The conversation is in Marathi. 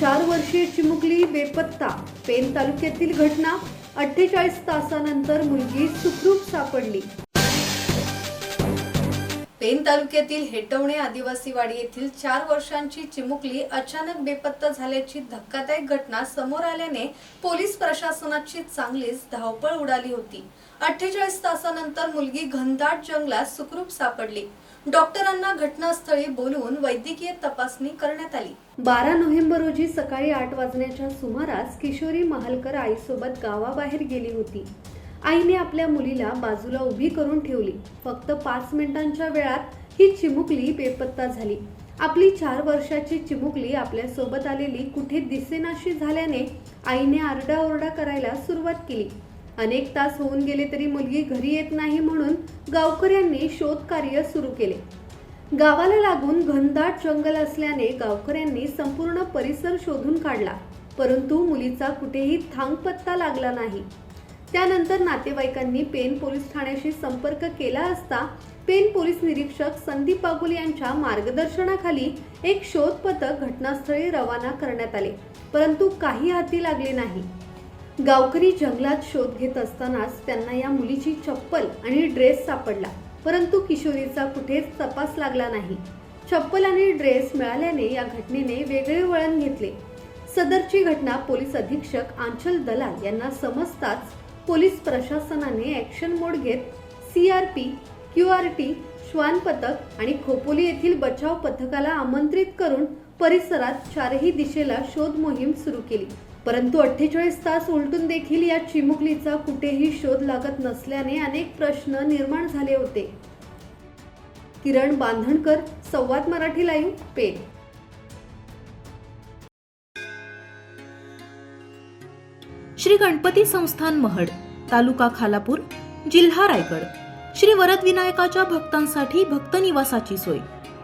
चार वर्षीय चिमुकली बेपत्ता. पेन तालुक्यातील घटना अठ्ठेचाळीस तासानंतर मुलगी सुखरूप सापडली. पेन तालुक्यातील हेटवणे आदिवासीवाडी येथील चार वर्षांची चिमुकली अचानक बेपत्ता झाल्याची धक्कादायक घटना समोर आल्याने पोलीस प्रशासनाची चांगलीच धावपळ उडाली होती. अठ्ठेचाळीस तासानंतर मुलगी घनदाट जंगलात सुखरूप सापडली. डॉक्टरांना घटनास्थळी बोलवून वैद्यकीय तपासणी करण्यात आली. बारा नोव्हेंबर रोजी सकाळी आठ वाजण्याच्या सुमारास किशोरी महालकर आईसोबत गावाबाहेर गेली होती. आईने आपल्या मुलीला बाजूला उभी करून ठेवली. फक्त पाच मिनिटांच्या वेळात ही चिमुकली बेपत्ता झाली. आपली चार वर्षाची चिमुकली आपल्यासोबत आलेली कुठे दिसेनाशी झाल्याने आईने आरडाओरडा करायला सुरुवात केली. अनेक तास होऊन गेले तरी मुलगी घरी येत नाही म्हणून गावकऱ्यांनी शोधकार्य सुरू केले. गावाला लागून घनदाट जंगल असल्याने गावकऱ्यांनी संपूर्ण परिसर शोधून काढला. परंतु मुलीचा कुठेही थांगपत्ता लागला नाही. त्यानंतर नातेवाईकांनी पेन पोलीस ठाण्याशी संपर्क केला असता पेन पोलीस निरीक्षक संदीप बागुल यांच्या मार्गदर्शनाखाली एक शोध पथक घटनास्थळी रवाना करण्यात आले. परंतु काही हाती लागले नाही. गावकरी जंगलात शोध घेत असतानाच त्यांना या मुलीची चप्पल आणि ड्रेस सापडला. परंतु किशोरीचा कुठेच तपास लागला नाही. चप्पल आणि ड्रेस मिळाल्याने या घटनेने वेगळे वळण घेतले. सदरची घटना पोलीस अधीक्षक आंचल दलाल यांना समजताच पोलीस प्रशासनाने ॲक्शन मोड घेत C R P Q R T श्वान पथक आणि खोपोली येथील बचाव पथकाला आमंत्रित करून परिसरात चारही दिशेला शोध मोहीम सुरू केली. परंतु अठ्ठेचाळीस तास उलटून देखील या चिमुकलीचा कुठेही शोध लागत नसल्याने अनेक प्रश्न निर्माण झाले होते. किरण बांधणकर संवाद मराठी लाईव्ह पेठ श्री गणपती संस्थान महड तालुका खालापूर जिल्हा रायगड. श्री वरदविनायकाच्या भक्तांसाठी भक्त निवासाची सोय.